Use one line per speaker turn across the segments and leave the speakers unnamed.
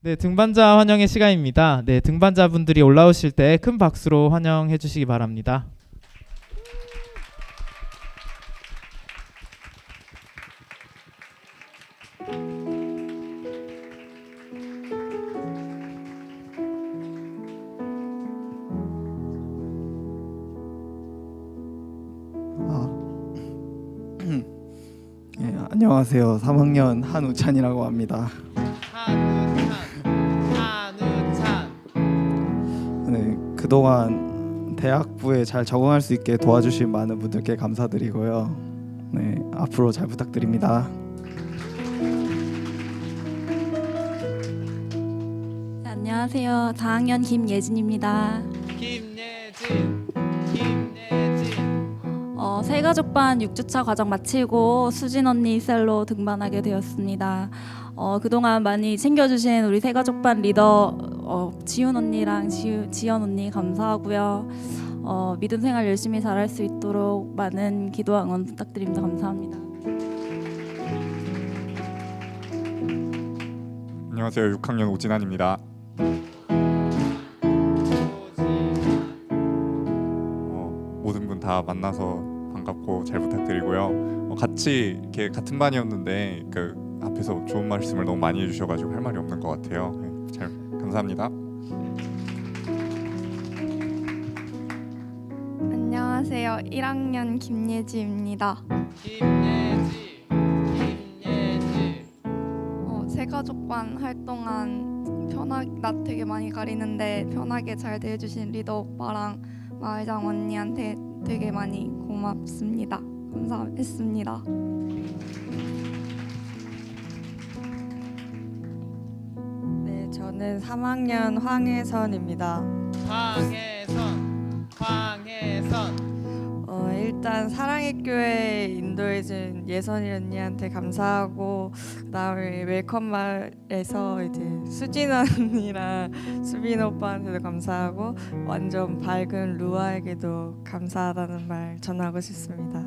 네, 등반자 환영의 시간입니다. 네, 등반자분들이 올라오실 때 큰 박수로 환영해 주시기 바랍니다.
아, 예, 안녕하세요. 3학년 한우찬이라고 합니다.
한
그동안 대학부에 잘 적응할 수 있게 도와주신 많은 분들께 감사드리고요. 네, 앞으로 잘 부탁드립니다.
네, 안녕하세요. 4학년 김예진입니다.
김예진,
새가족반 6주차 과정 마치고 수진 언니 셀로 등반하게 되었습니다. 어, 그동안 많이 챙겨주신 우리 새가족반 리더 어, 지훈 언니랑 지, 지연 언니 감사하고요. 어, 믿음 생활 열심히 잘할 수 있도록 많은 기도와 응원 부탁드립니다. 감사합니다.
안녕하세요. 6학년 오진환입니다. 어, 모든 분 다 만나서 반갑고 잘 부탁드리고요. 어, 같이 이렇게 같은 반이었는데 그 앞에서 좋은 말씀을 너무 많이 해주셔가지고 할 말이 없는 것 같아요. 네, 잘 감사합니다.
안녕하세요. 1학년 김예지입니다.
김예지, 김예지.
어, 새가족반 활동한 편하게 나 되게 많이 가리는데 편하게 잘 대해주신 리더 오빠랑 마을장 언니한테 되게 많이 고맙습니다. 감사했습니다.
네, 저는 3학년 황혜선입니다.
황혜
일단 사랑의 교회 인도해준 예선이 언니한테 감사하고 그다음에 웰컴말에서 이제 수진 언니랑 수빈 오빠한테도 감사하고 완전 밝은 루아에게도 감사하다는 말 전하고 싶습니다.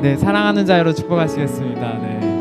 네.
네, 사랑하는 자유로 축복하시겠습니다. 네.